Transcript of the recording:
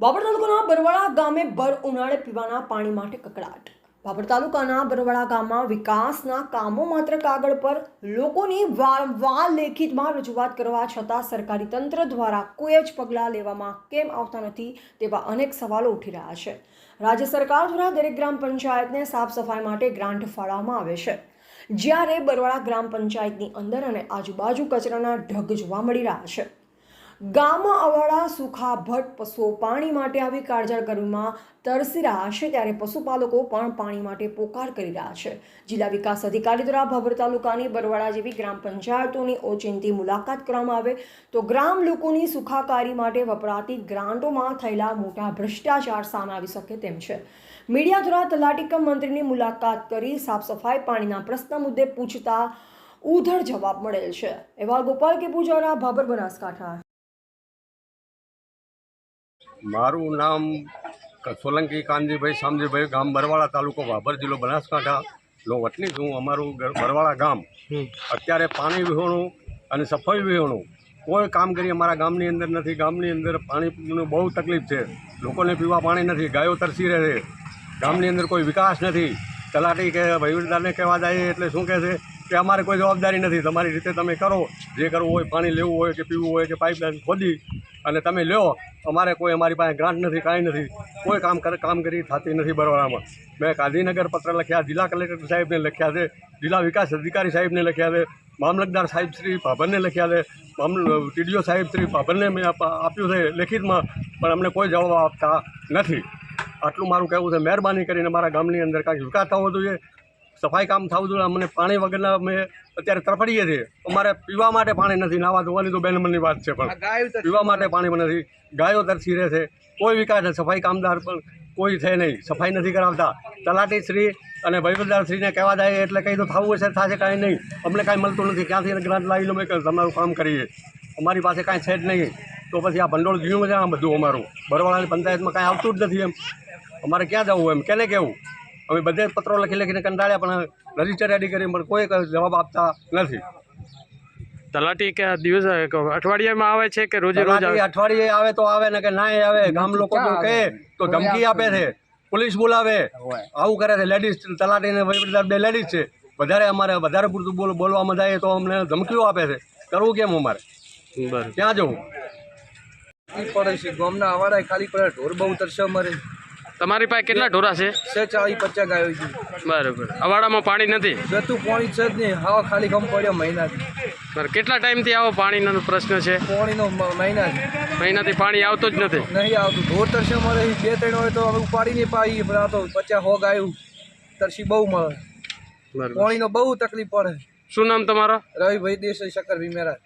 બાબર તાલુકાના બરવાળા ગામે ભર ઉનાળે પીવાના પાણી માટે કકડાટ. બાબર તાલુકાના બરવાળા ગામમાં વિકાસના કામો માત્ર કાગળ પર લોકોની વારંવાર લેખિતમાં રજૂઆત કરવા છતાં સરકારી તંત્ર દ્વારા કોઈ જ પગલાં લેવામાં કેમ આવતા નથી તેવા અનેક સવાલો ઉઠી રહ્યા છે. રાજ્ય સરકાર દ્વારા દરેક ગ્રામ પંચાયતને સાફ સફાઈ માટે ગ્રાન્ટ ફાળવવામાં આવે છે. જ્યારે બરવાળા ગ્રામ પંચાયતની અંદર અને આજુબાજુ કચરાના ઢગ જોવા મળી રહ્યા છે. ગામમાં અવાળા સુખા ભટ્ટ પશુઓ પાણી માટે આવી કાળજાળ ગરમીમાં તરસી રહ્યા છે ત્યારે પશુપાલકો પણ પાણી માટે પોકાર કરી રહ્યા છે. જિલ્લા વિકાસ અધિકારી દ્વારા ભાભર તાલુકાની બરવાડા જેવી ગ્રામ પંચાયતોની ઓચિંતી મુલાકાત કરવામાં આવે તો ગ્રામ લોકોની સુખાકારી માટે વપરાતી ગ્રાન્ટોમાં થયેલા મોટા ભ્રષ્ટાચાર સામે આવી શકે તેમ છે. મીડિયા દ્વારા તલાટીકમ મંત્રીની મુલાકાત કરી સાફ સફાઈ પાણીના પ્રશ્ન મુદ્દે પૂછતા ઉધળ જવાબ મળેલ છે. એવા ગોપાલ કે પૂજારા ભાભર બનાસકાંઠા. મારું નામ સોલંકી કાનજીભાઈ શામજીભાઈ ગામ બરવાળા તાલુકો વાભર જિલ્લો બનાસકાંઠા. નો વતની છું. અમારું બરવાળા ગામ. અત્યારે પાણી વિહોણું અને સફાઈ વિહોણું કોઈ કામગીરી અમારા ગામની અંદર નથી. ગામની અંદર પાણીની બહુ તકલીફ છે. લોકોને પીવા પાણી નથી. ગાયો તરસી રહે છે. ગામની અંદર કોઈ વિકાસ નથી. તલાટી કે વહીવટદારને કહેવા જાય એટલે શું કહે છે કે અમારે કોઈ જવાબદારી નથી. તમારી રીતે તમે કરો. જે કરવું હોય પાણી લેવું હોય કે પીવું હોય કે પાઇપલાઇન ખોદી અને તમે લ્યો, અમારે કોઈ અમારી પાસે ગ્રાન્ટ નથી, કાંઈ નથી. કોઈ કામ કામગીરી થતી નથી બરોડામાં. મેં ગાંધીનગર પત્ર લખ્યા, જિલ્લા કલેક્ટર સાહેબને લખ્યા છે, જિલ્લા વિકાસ અધિકારી સાહેબને લખ્યા છે, મામલતદાર સાહેબ શ્રી ભાભરને લખ્યા છે ટીડીઓ સાહેબ શ્રી ભાભરને મેં આપ્યું છે લેખિતમાં, પણ અમને કોઈ જવાબ આપતા નથી. આટલું મારું કહેવું છે. મહેરબાની કરીને મારા ગામની અંદર કાંઈક વિકાસ થવો જોઈએ. સફાઈ કામ થવું જોઈએ. અમને પાણી વગરના અમે અત્યારે તરફડીએ છીએ. અમારે પીવા માટે પાણી નથી. નાવા ધોવાની તો બેનમનની વાત છે પણ. પીવા માટે પાણી પણ નથી. ગાયો તરસી રહે છે. કોઈ વિકાસ સફાઈ કામદાર પણ કોઈ છે નહીં. સફાઈ નથી કરાવતા. તલાટી શ્રી અને શ્રીને કહેવા જાય એટલે કંઈ તો થવું હશે થશે કાંઈ નહીં. અમને કાંઈ મળતું નથી. ક્યાંથી ગ્રાન્ટ લાવી લો મેં તમારું કામ કરીએ. અમારી પાસે કાંઈ છે જ નહીં. તો પછી આ ભંડોળ ગયું છે આ બધું અમારું. બરવાળાની પંચાયતમાં કાંઈ આવતું જ નથી એમ. અમારે ક્યાં જવું એમ? કેને કેવું? અમે બધે પત્રો લખી લખીને કંટાળ્યા પણ રજિસ્ટર રેડી કરી પણ કોઈ જવાબ આપતા નથી. તલાટી કે દિવસ અઠવાડિયામાં આવે છે કે રોજે રોજ અઠવાડિયે આવે તો આવે ને કે ના આવે ગામ લોકો તો કહે તો ધમકી આપે છે. પોલીસ બોલાવે. આવું કરે છે. લેડીઝ તલાટી ને વહીવટદાર બે લેડીઝ છે. વધારે અમારે વધારે પૂરતું બોલ બોલવામાં જાય તો અમને ધમકીઓ આપે છે. કરવું કેમ અમારે? ક્યાં જવું? પડે છે. ગામના અવાડા ખાલી પડે ઢોર બહુ તરશે અમારે. તમારી પાસે કેટલા ઢોરા છે? છે ચાળી પચાસ ગાયો છે. બરાબર. અવાડામાં પાણી નથી? જતું પાણી છે જ નહીં. હવા ખાલી ગમ પડ્યો મહિનાથી બરાબર. કેટલા ટાઈમથી આવો પાણીનો પ્રશ્ન છે? પાણીનો મહિનાથી મહિનાથી પાણી આવતું જ નથી? નહીં આવતું. ઢોર તરસે મળે. બે ત્રણ હોય તો હવે ઉપાડી નહીં પાઈ પણ આ તો પચાસ હો ગાયું તરસી બહુ મળે. પાણીનો બહુ તકલીફ પડે. શું નામ તમારો? રવિભાઈ દેસાઈ શકરભાઈ મેરા